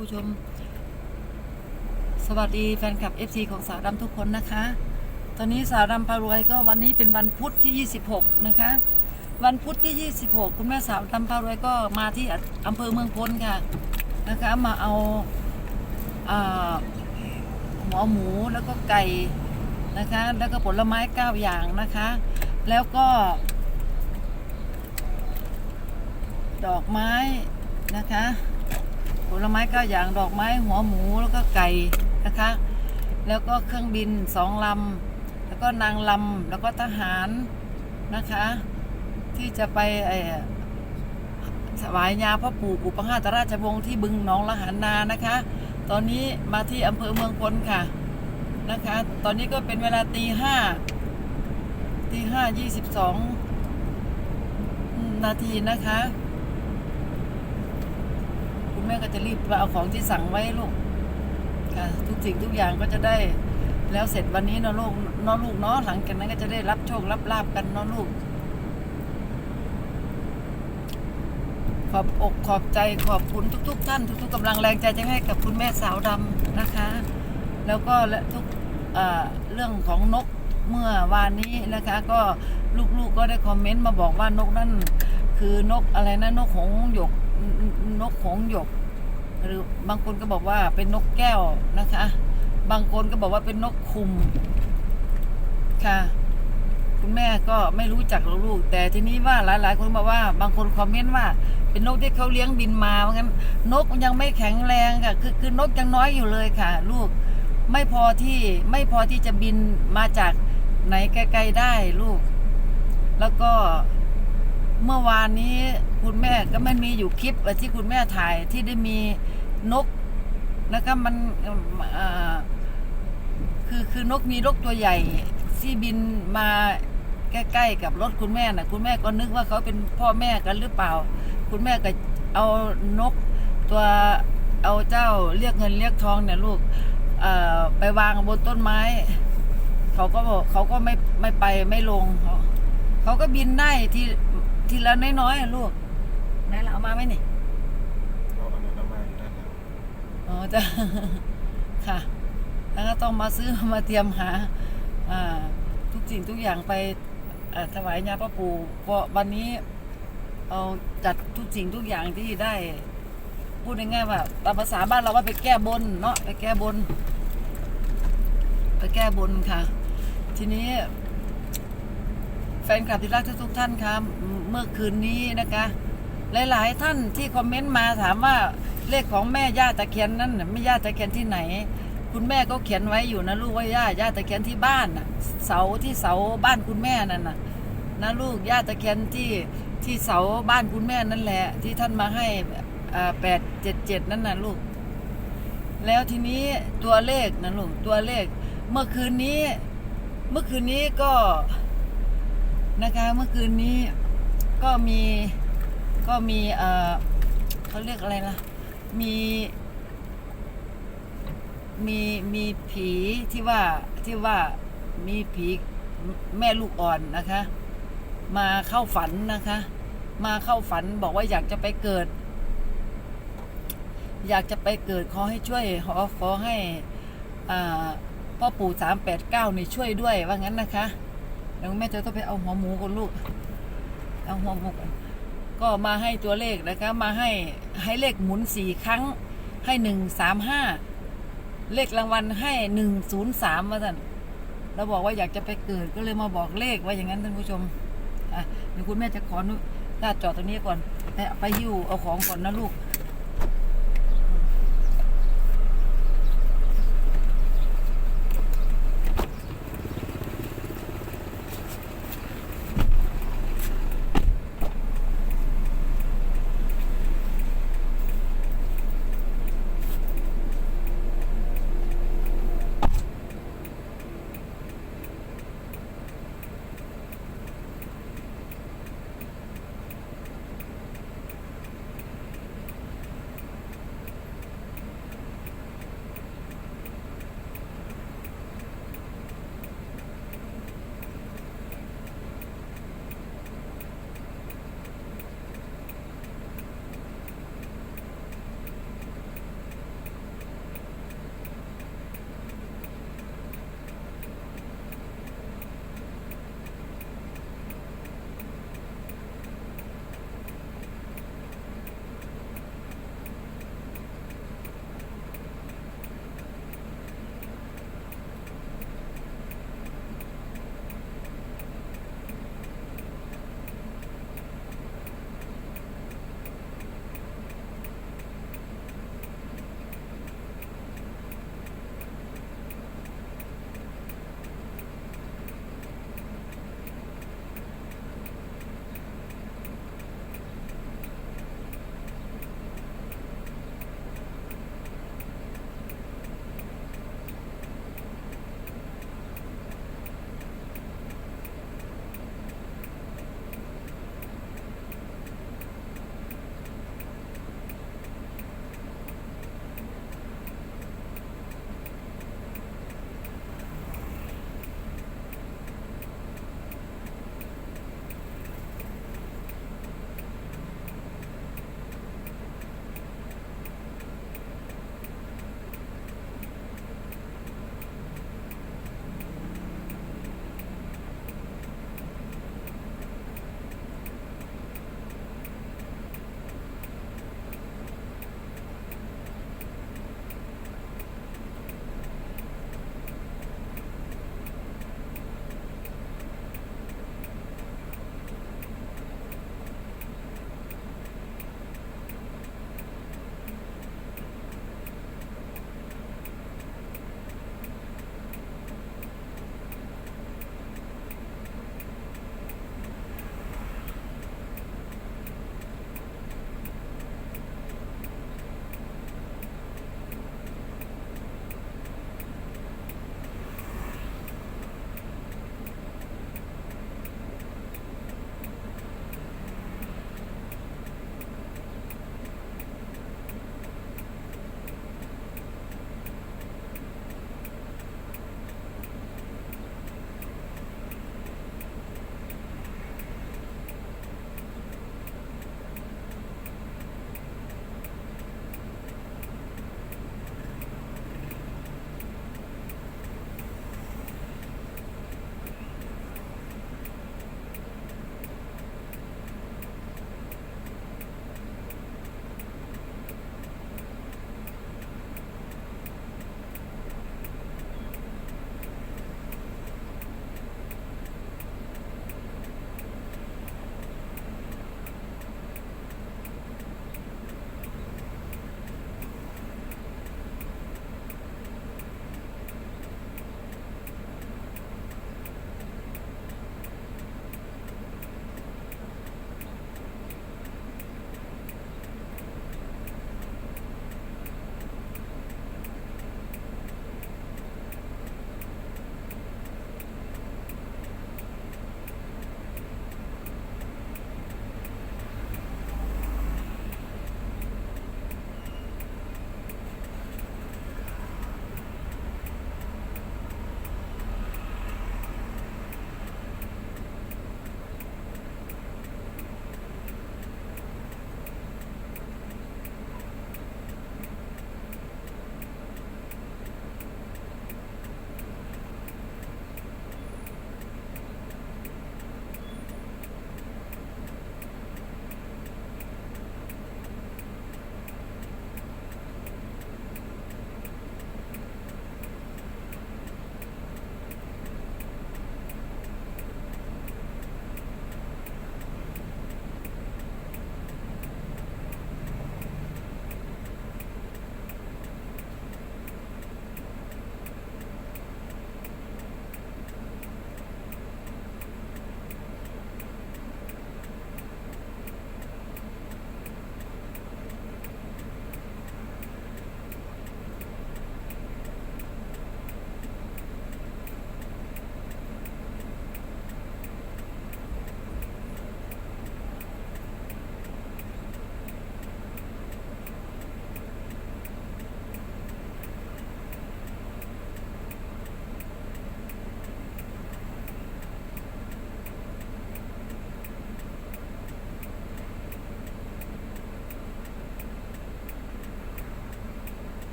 ผู้ชม สวัสดีแฟนคลับ FC ของสาวดำทุกคนนะคะ ตอนนี้สาวดำพารวยก็วันนี้เป็นวันพุธที่ 26 นะคะ วันพุธที่ 26 คุณแม่สาวดำพารวยก็มาที่อำเภอเมืองพ้นค่ะนะคะมาเอาอาหัวหมูแล้วก็ไก่นะคะ แล้วก็ผลไม้ 9 อย่างนะคะ แล้วก็ ดอกไม้นะคะ ผลไม้ก้าอย่างดอกไม้หัวหมูแล้วก็ไก่นะคะ แล้วก็เครื่องบินสองลำแล้วก็นางลำแล้วก็ทหารนะคะ ที่จะไปเอ่อถวายยาพ่อปู่อุปหาตราชวงศ์ที่บึงหนองละหานนานะคะ ตอนนี้มาที่อำเภอเมืองพลค่ะนะคะ ตอนนี้ก็เป็นเวลาตีห้าตีห้ายี่สิบสองนาทีนะคะ ม่ก็จะรีบไปเอาของที่สั่งไว้ลูกทุกสิ่งทุกอย่างก็จะได้แล้วเสร็จวันนี้เนาะลูกเนาะลูกเนาะหลังจากนั้นก็จะได้รับโชครับลาบกันเนาะลูก ขอบอกขอบใจขอบคุณทุก ๆ ท่าน ทุก ๆกำลังแรงใจจะให้กับคุณแม่สาวดำนะคะ แล้วก็และทุกเรื่องของนกเมื่อวานนี้นะคะ ก็ลูกๆก็ได้คอมเมนต์มาบอกว่านกนั่นคือนกอะไรนะนกหงหยกนกหงหยก หรือบางคนก็บอกว่าเป็นนกแก้วนะคะ บางคนก็บอกว่าเป็นนกคุมค่ะ คุณแม่ก็ไม่รู้จักหรอกลูกแต่ทีนี้ว่าหลาย ๆ คนบอกว่า บางคนคอมเมนต์ว่า เป็นนกที่เขาเลี้ยงบินมาเพราะงั้นนกมันยังไม่แข็งแรงค่ะ คือคือนกยังน้อยอยู่เลยค่ะ ลูกไม่พอที่ไม่พอที่จะบินมาจากไหนไกลๆได้ลูก แล้วก็ เมื่อวานนี้คุณแม่ก็มันมีอยู่คลิปที่คุณแม่ถ่ายที่ได้มีนกนะคะมันคือคือนกมีนกตัวใหญ่ที่บินมาใกล้ๆกับรถคุณแม่น่ะ คุณแม่ก็นึกว่าเขาเป็นพ่อแม่กันหรือเปล่า คุณแม่ก็เอานกตัวเอาเจ้าเรียกเงินเรียกทองเนี่ยลูกไปวางบนต้นไม้ เขาก็บอกเขาก็ไม่ไม่ไปไม่ลงเขาเขาก็บินได้ที ทีละน้อยๆอะลูกแม่เราเอามาไหมนี่เอาอันนั้นมาอยู่นั่นนะอ๋อจะค่ะ แล้วก็ต้องมาซื้อมาเตรียมหา อ่า ทุกสิ่งทุกอย่างไปอ่าถวายญาพ่อปู่ก็วันนี้ เอาจัดทุกสิ่งทุกอย่างที่ได้ พูดง่ายๆว่าตามภาษาบ้านเราว่าไปแก้บนเนาะไปแก้บน ไปแก้บนค่ะ ทีนี้ ฟนคลับที่รักทุกท่านครับเมื่อคืนนี้นะคะ หลายๆท่านที่คอมเมนต์มาถามว่าเลขของแม่ย่าตะเคียนนั่นไม่ย่าตะเคียนที่ไหน คุณแม่ก็เขียนไว้อยู่นะลูกว่าย่าย่าตะเคียนที่บ้านเสาที่เสาบ้านคุณแม่นั่นน่ะนะลูกย่าตะเคียนที่ที่เสาบ้านคุณแม่นั่นแหละ ที่ท่านมาให้แปดเจ็ดเจ็ดนั่นน่ะลูก แล้วทีนี้ตัวเลขนะลูกตัวเลข เมื่อคืนนี้ เมื่อคืนนี้ก็ นะคะเมื่อคืนนี้ก็มีก็มีเออเขาเรียกอะไรนะมีมีมีผีที่ว่าที่ว่ามีผีแม่ลูกอ่อนนะคะ มาเข้าฝันนะคะ มาเข้าฝันบอกว่าอยากจะไปเกิด อยากจะไปเกิดขอให้ช่วยขอขอให้พ่อปู่สามแปดเก้านี่ช่วยด้วยว่างั้นนะคะ เดี๋ยวแม่จะต้องไปเอาหัวหมูกันลูก เอาหัวหมูกันก็มาให้ตัวเลขนะคะมาให้ให้เลขหมุนสี่ครั้ง ให้หนึ่งสามห้าเลขรางวัลให้หนึ่งศูนย์สามมาท่านเราบอกว่าอยากจะไปเกิดก็เลยมาบอกเลขว่าอย่างนั้นท่านผู้ชมอะเดี๋ยวคุณแม่จะขอนุญาตจอดตรงนี้ก่อนไปไปหิ้วเอาของก่อนนะลูก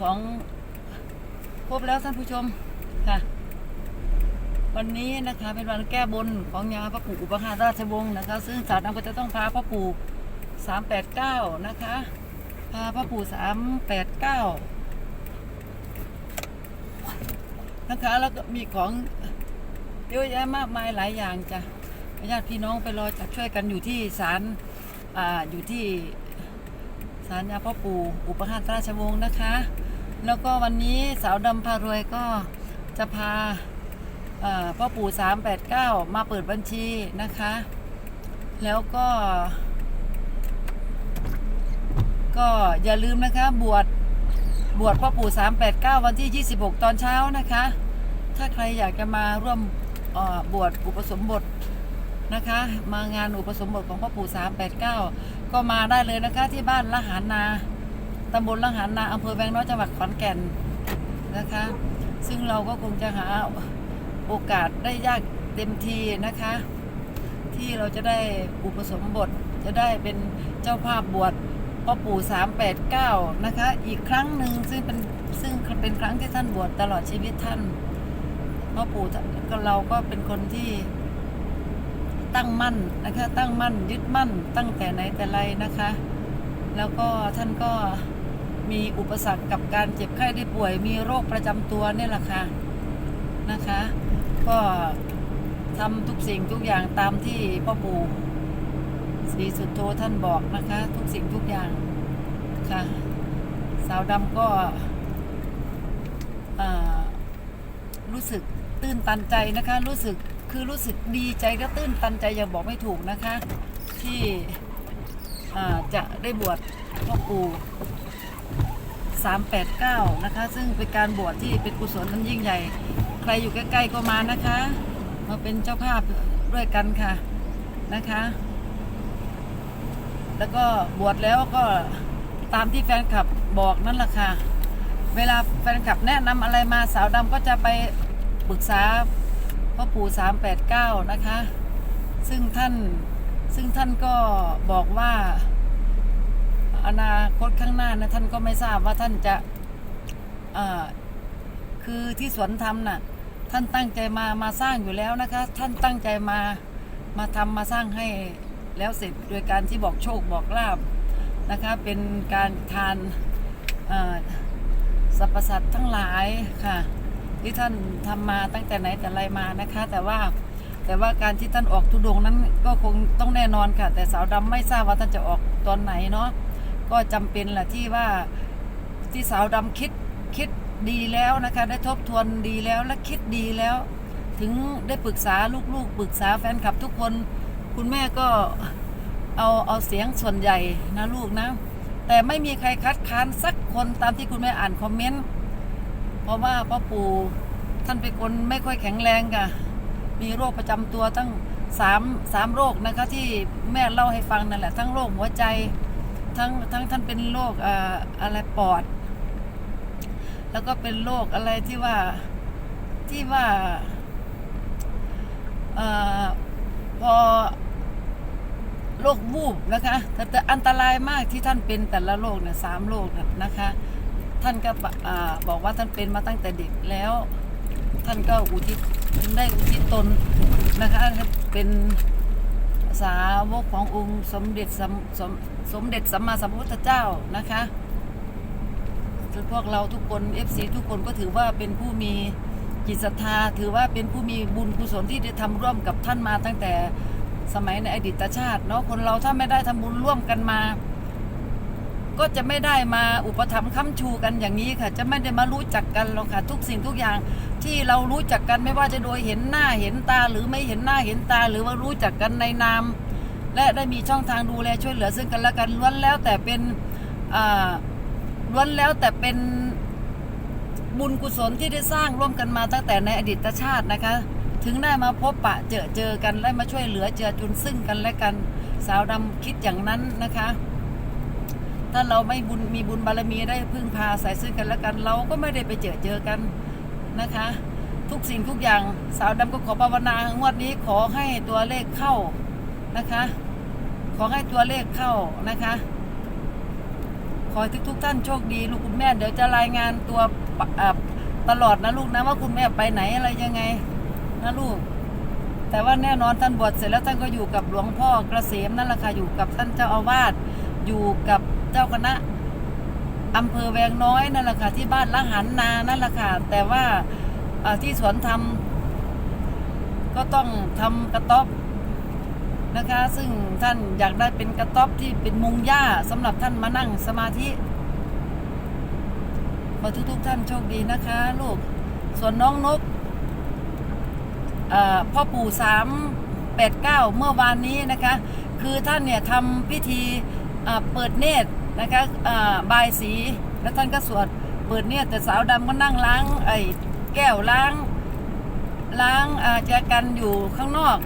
ของครบแล้วท่านผู้ชมค่ะ วันนี้นะคะเป็นวันแก้บนของยาพระปู่อุปราชราชวงศ์นะคะ ซึ่งสาวดำก็จะต้องพาพระปู่สามแปดเก้านะคะพาพระปู่สามแปดเก้านะคะ แล้วก็มีของเยอะแยะมากมายหลายอย่างจ้ะญาติพี่น้องไปรอจับช่วยกันอยู่ที่ศาลอ่าอยู่ที่ ศาลยาพ่อปู่อุปราชราชวงศ์นะคะ แล้วก็วันนี้สาวดำพารวยก็จะพาเอ่อพ่อปู่ 389 มาเปิดบัญชีนะคะ แล้วก็ ก็อย่าลืมนะคะบวชบวชพ่อปู่ 389 วันที่ 26 ตอนเช้านะคะ ถ้าใครอยากจะมาร่วมบวชอุปสมบท นะคะ มางานอุปสมบทของพ่อปู่ 389 ก็มาได้เลยนะคะ ที่บ้านละหารนาตำบลละหารนาอำเภอแวงน้อยจังหวัดขอนแก่นนะคะ ซึ่งเราก็คงจะหาโอกาสได้ยากเต็มทีนะคะ ที่เราจะได้อุปสมบทจะได้เป็นเจ้าภาพบวชพ่อปู่ 389 นะคะ อีกครั้งหนึ่งซึ่งเป็นซึ่งเป็นครั้งที่ท่านบวชตลอดชีวิตท่านพ่อปู่เราก็เป็นคนที่ ตั้งมั่นนะคะ ตั้งมั่นยึดมั่นตั้งแต่ไหนแต่ไรนะคะ แล้วก็ท่านก็มีอุปสรรคกับการเจ็บไข้ได้ป่วย มีโรคประจำตัวเนี่ยแหละค่ะนะคะ ก็ทำทุกสิ่งทุกอย่างตามที่พ่อปู่ศรีสุดโทท่านบอกนะคะ ทุกสิ่งทุกอย่างค่ะ สาวดำก็รู้สึกตื้นตันใจนะคะ รู้สึก คือรู้สึกดีใจและตื้นตันใจยังบอกไม่ถูกนะคะ ที่จะได้บวชพ่อปู่389 นะคะ ซึ่งเป็นการบวชที่เป็นกุศลนั้นยิ่งใหญ่ ใครอยู่ใกล้ๆก็มานะคะ มาเป็นเจ้าภาพด้วยกันค่ะนะคะ แล้วก็บวชแล้วก็ตามที่แฟนคลับบอกนั่นแหละค่ะ เวลาแฟนคลับแนะนำอะไรมาสาวดำก็จะไปปรึกษา พ่อปู่389นะคะ ซึ่งท่านซึ่งท่านก็บอกว่าอนาคตข้างหน้านะท่านก็ไม่ทราบว่าท่านจะคือที่สวนธรรมน่ะท่านตั้งใจมามาสร้างอยู่แล้วนะคะ ท่านตั้งใจมามาทำมาสร้างให้แล้วเสร็จโดยการที่บอกโชคบอกลาบนะคะ เป็นการทานสรรพสัตว์ทั้งหลายค่ะ ที่ท่านทำมาตั้งแต่ไหนแต่ไรมานะคะ แต่ว่าแต่ว่าการที่ท่านออกทุดงนั้นก็คงต้องแน่นอนค่ะ แต่สาวดำไม่ทราบว่าท่านจะออกตอนไหนเนาะก็จำเป็นแหละที่ว่าที่สาวดำคิดคิดดีแล้วนะคะ ได้ทบทวนดีแล้วและคิดดีแล้ว ถึงได้ปรึกษาลูกๆ ปรึกษาแฟนคลับทุกคน คุณแม่ก็เอาเอาเสียงส่วนใหญ่นะลูกนะ แต่ไม่มีใครคัดค้านสักคนตามที่คุณแม่อ่านคอมเมนต์ ราะว่าพ่อปู่ท่านเป็นคนไม่ค่อยแข็งแรงค่ะ มีโรคประจำตัวตั้งสามสามโรคนะคะที่แม่เล่าให้ฟังนั่นแหละ ทั้งโรคหัวใจ ทั้งทั้งท่านเป็นโรคออะไรปอด แล้วก็เป็นโรคอะไรที่ว่าที่ว่าอพอโรควูบนะคะแต่อันตรายมากที่ท่านเป็นแต่ละโรคเนี่ยสามโรคนะคะ ท่านก็บอกว่าท่านเป็นมาตั้งแต่เด็กแล้ว ท่านก็อุทิศได้อุทิศตนนะคะเป็นสาวกขององค์สมเด็จสมสมสมเด็จสัมมาสัมพุทธเจ้านะคะพวกเราทุกคน FC ทุกคนก็ถือว่าเป็นผู้มีจิตศรัทธา ถือว่าเป็นผู้มีบุญกุศลที่ได้ทำร่วมกับท่านมาตั้งแต่สมัยในอดีตชาติเนาะคนเราถ้าไม่ได้ทำบุญร่วมกันมา ก็จะไม่ได้มาอุปถัมภ์ค้ำชูกันอย่างนี้ค่ะ จะไม่ได้มารู้จักกันหรอกค่ะทุกสิ่งทุกอย่างที่เรารู้จักกันไม่ว่าจะโดยเห็นหน้าเห็นตาหรือไม่เห็นหน้าเห็นตา หรือว่ารู้จักกันในนามและได้มีช่องทางดูแลช่วยเหลือซึ่งกันและกันล้วนแล้วแต่เป็นล้วนแล้วแต่เป็นบุญกุศลที่ได้สร้างร่วมกันมาตั้งแต่ในอดีตชาตินะคะ ถึงได้มาพบปะเจอเจอกันและมาช่วยเหลือเจือจุนซึ่งกันและกันสาวดำคิดอย่างนั้นนะคะ ถ้าเราไม่บุญมีบุญบารมีได้พึ่งพาใส่ซึ่งกันและกัน เราก็ไม่ได้ไปเจอเจอกันนะคะ ทุกสิ่งทุกอย่างสาวดำก็ขอภาวนางวดนี้ขอให้ตัวเลขเข้านะคะ ขอให้ตัวเลขเข้านะคะขอให้ทุกท่านโชคดีลูกคุณแม่เดี๋ยวจะรายงานตัวตลอดนะลูกนะว่าคุณแม่ไปไหนอะไรยังไงนะลูก แต่ว่าแน่นอนท่านบวชเสร็จแล้วท่านก็อยู่กับหลวงพ่อกระเสมนั่นแหละค่ะอยู่กับท่านเจ้าอาวาสอยู่กับ เจ้าคณะอำเภอแวงน้อยนั่นแหละค่ะ ที่บ้านละหันนานั่นแหละค่ะ แต่ว่าที่สวนธรรมก็ต้องทำกระต๊อบนะคะ ซึ่งท่านอยากได้เป็นกระต๊อบที่เป็นมุงหญ้าสำหรับท่านมานั่งสมาธิขอทุกๆท่านโชคดีนะคะ ลูก ส่วนน้องนกพ่อปู่สามแปดเก้าเมื่อวานนี้นะคะ คือท่านเนี่ยทำพิธีเปิดเนตร นะคะบายสีแล้วท่านก็สวดเปิดเนตรแต่สาวดำก็นั่งล้างไอ้แก้วล้างล้างอาแจกันอยู่ข้างนอก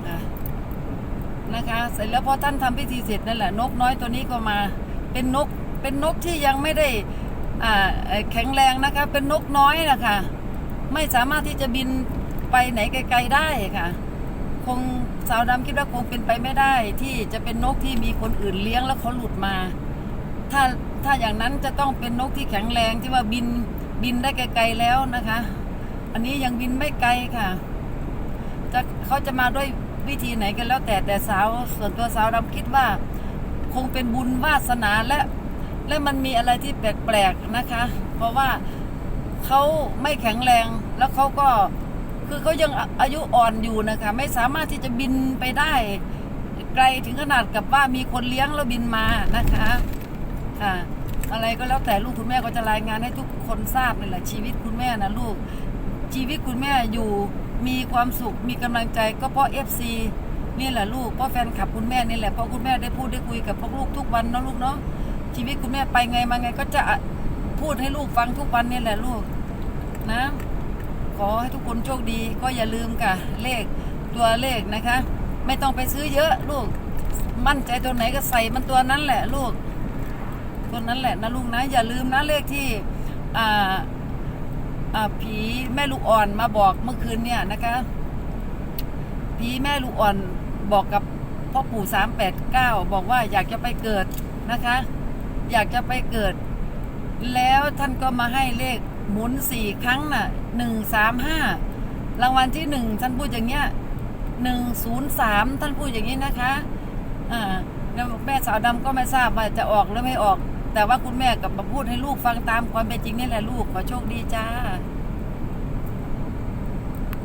นะคะ เสร็จแล้วพอท่านทำพิธีเสร็จนั่นแหละนกน้อยตัวนี้ก็มาเป็นนกเป็นนกที่ยังไม่ได้อ่าแข็งแรงนะคะ เป็นนกน้อยนะคะไม่สามารถที่จะบินไปไหนไกลๆได้ค่ะ คงสาวดำคิดว่าคงเป็นไปไม่ได้ที่จะเป็นนกที่มีคนอื่นเลี้ยงแล้วเขาหลุดมา ถ้าถ้าอย่างนั้นจะต้องเป็นนกที่แข็งแรงที่ว่าบินบินได้ไกลๆแล้วนะคะ อันนี้ยังบินไม่ไกลค่ะจะเขาจะมาด้วยวิธีไหนกันแล้วแต่แต่สาวส่วนตัวสาวดำคิดว่า คงเป็นบุญวาสนาและ และมันมีอะไรที่แปลกๆนะคะ เพราะว่าเขาไม่แข็งแรงแล้วเขาก็คือเขายังอาอายุอ่อนอยู่นะคะ ไม่สามารถที่จะบินไปได้ ไกลถึงขนาดกับว่ามีคนเลี้ยงแล้วบินมานะคะ ค่ะอะไรก็แล้วแต่ลูกคุณแม่ก็จะรายงานให้ทุกคนทราบนี่แหละชีวิตคุณแม่นะลูก ชีวิตคุณแม่อยู่มีความสุขมีกำลังใจก็เพราะเอฟซีนี่แหละลูกเพราะแฟนคลับคุณแม่นี่แหละเพราะคุณแม่ได้พูดได้คุยกับพวกลูกทุกวันเนาะลูกเนาะชีวิตคุณแม่ไปไงมาไงก็จะพูดให้ลูกฟังทุกวันนี่แหละลูกนะ ขอให้ทุกคนโชคดีก็อย่าลืมค่ะ เลขตัวเลขนะคะ ไม่ต้องไปซื้อเยอะลูก มั่นใจตัวไหนก็ใส่มันตัวนั้นแหละลูก ตัวนั้นแหละนะลูกนะ อย่าลืมนะเลขที่อ่าอ่าผีแม่ลูกอ่อนมาบอกเมื่อคืนเนี่ยนะคะผีแม่ลูกอ่อนบอกกับพ่อปู่สามแปดเก้าบอกว่าอยากจะไปเกิดนะคะ อยากจะไปเกิด แล้วท่านก็มาให้เลขหมุนสี่ครั้งน่ะหนึ่งสามห้ารางวัลที่หนึ่งท่านพูดอย่างเงี้ยหนึ่งศูนย์สามท่านพูดอย่างนี้นะคะ อ่าแล้วแม่สาวดำก็ไม่ทราบว่าจะออกหรือไม่ออก แต่ว่าคุณแม่กับมาพูดให้ลูกฟังตามความเป็นจริงนี่แหละลูกขอโชคดีจ้า